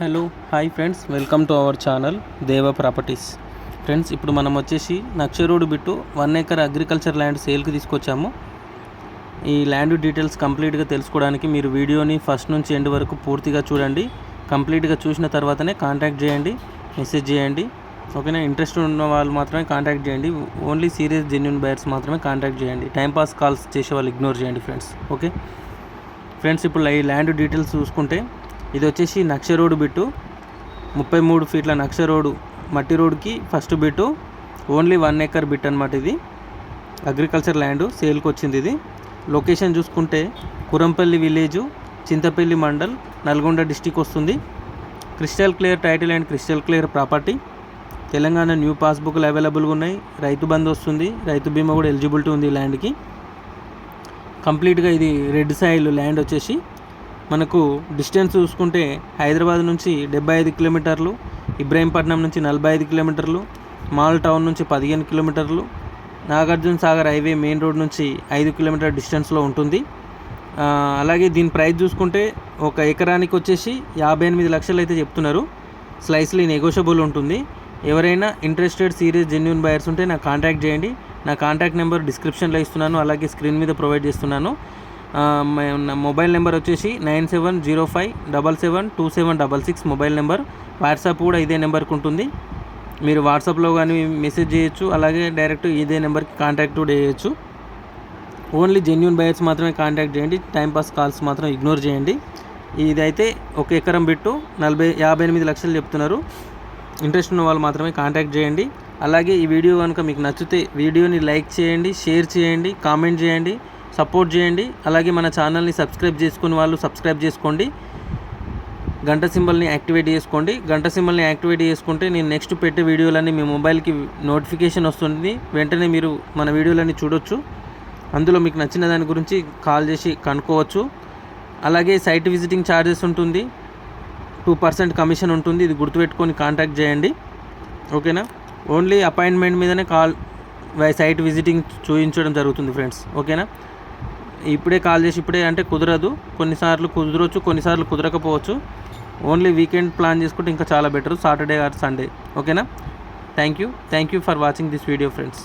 Hello hi friends welcome to our channel Deva properties. Friends ఇప్పుడు మనం వచ్చేసి నక్షరోడ్ bit one acre agriculture land సేల్కి తీసుకొచ్చాము. ఈ ల్యాండ్ డీటెయిల్స్ కంప్లీట్గా తెలుసుకోవడానికి మీరు వీడియోని ఫస్ట్ నుంచి ఎండ్ వరకు పూర్తిగా చూడండి. కంప్లీట్గా చూసిన తర్వాతనే కాంటాక్ట్ చేయండి మెసేజ్ చేయండి. ఓకేనా? ఇంట్రెస్ట్ ఉన్న వాళ్ళు మాత్రమే కాంటాక్ట్ చేయండి. ఓన్లీ సీరియస్ జెన్యున్ బయర్స్ మాత్రమే కాంటాక్ట్ చేయండి. టైంపాస్ కాల్స్ చేసే వాళ్ళు ఇగ్నోర్ చేయండి ఫ్రెండ్స్. ఓకే? ఫ్రెండ్స్ ఇప్పుడు ఈ ల్యాండ్ డీటెయిల్స్ చూసుకుంటే ఇది వచ్చేసి నక్ష రోడ్ బిట్టు. ముప్పై మూడు ఫీట్ల నక్ష రోడ్డు. మట్టి రోడ్కి first bit. Only one acre bit అనమాట ఇది. అగ్రికల్చర్ ల్యాండ్ సేల్కి వచ్చింది ఇది. లొకేషన్ చూసుకుంటే కురంపల్లి విలేజు చింతపల్లి మండల్ నల్గొండ డిస్టిక్ వస్తుంది. Crystal clear title and crystal clear property. Telangana new పాస్బుక్లు అవైలబుల్గా ఉన్నాయి. రైతు బంద్ వస్తుంది. రైతు బీమా కూడా ఎలిజిబిలిటీ ఉంది ల్యాండ్కి. కంప్లీట్గా ఇది రెడ్ సాయిల్ ల్యాండ్ వచ్చేసి మనకు డిస్టెన్స్ చూసుకుంటే హైదరాబాద్ నుంచి డెబ్బై ఐదు కిలోమీటర్లు ఇబ్రాహీంపట్నం నుంచి నలభై ఐదు కిలోమీటర్లు మాల్ టౌన్ నుంచి పదిహేను కిలోమీటర్లు Nagarjuna Sagar highway main road నుంచి ఐదు కిలోమీటర్ డిస్టెన్స్లో ఉంటుంది. అలాగే దీని ప్రైస్ చూసుకుంటే ఒక ఎకరానికి వచ్చేసి యాభై ఎనిమిది లక్షలు అయితే చెప్తున్నారు. స్లైస్లీ నెగోషియబుల్ ఉంటుంది. ఎవరైనా ఇంట్రెస్టెడ్ సీరియస్ జెన్యున్ బయర్స్ ఉంటే నాకు కాంటాక్ట్ చేయండి. నా కాంటాక్ట్ నెంబర్ డిస్క్రిప్షన్లో ఇస్తున్నాను. అలాగే స్క్రీన్ మీద ప్రొవైడ్ చేస్తున్నాను. మొబైల్ నెంబర్ వచ్చేసి nine seven zero five double seven two seven double six mobile number. WhatsApp కూడా ఇదే నెంబర్కి ఉంటుంది. మీరు వాట్సాప్లో కానీ మెసేజ్ చేయొచ్చు అలాగే డైరెక్ట్ ఇదే నెంబర్కి కాంటాక్ట్ కూడా చేయొచ్చు. ఓన్లీ జెన్యున్ బయర్స్ మాత్రమే కాంటాక్ట్ చేయండి టైంపాస్ కాల్స్ మాత్రం ఇగ్నోర్ చేయండి. ఇదైతే ఒక ఎకరం బిట్టు నలభై యాభై ఎనిమిది లక్షలు చెప్తున్నారు. ఇంట్రెస్ట్ ఉన్న వాళ్ళు మాత్రమే కాంటాక్ట్ చేయండి. అలాగే ఈ వీడియో కనుక మీకు నచ్చితే వీడియోని లైక్ చేయండి షేర్ చేయండి కామెంట్ చేయండి. సపోర్ట్ చేయండి. అలాగే మన ఛానల్ని సబ్స్క్రైబ్ చేసుకుని వాళ్ళు సబ్స్క్రైబ్ చేసుకోండి. గంట సింబల్ని యాక్టివేట్ చేసుకోండి. గంట సింబల్ని యాక్టివేట్ చేసుకుంటే నేను నెక్స్ట్ పెట్టే వీడియోలన్నీ మీ మొబైల్కి నోటిఫికేషన్ వస్తుంది. వెంటనే మీరు మన వీడియోలన్నీ చూడొచ్చు. అందులో మీకు నచ్చిన దాని గురించి కాల్ చేసి కనుక్కోవచ్చు. అలాగే సైట్ విజిటింగ్ ఛార్జెస్ ఉంటుంది. టూ పర్సెంట్ కమిషన్ ఉంటుంది. ఇది గుర్తుపెట్టుకొని కాంటాక్ట్ చేయండి. ఓకేనా? ఓన్లీ అపాయింట్మెంట్ మీదనే కాల్ వై- సైట్ విజిటింగ్ చూపించడం జరుగుతుంది ఫ్రెండ్స్. ఓకేనా? ఇప్పుడే కాల్ చేసి ఇప్పుడే అంటే కుదరదు. కొన్నిసార్లు కుదరవచ్చు కొన్నిసార్లు కుదరకపోవచ్చు. ఓన్లీ వీకెండ్ ప్లాన్ చేసుకుంటే ఇంకా చాలా బెటర్ సాటర్డే ఆర్ సండే ఓకేనా thank you thank you for watching this video friends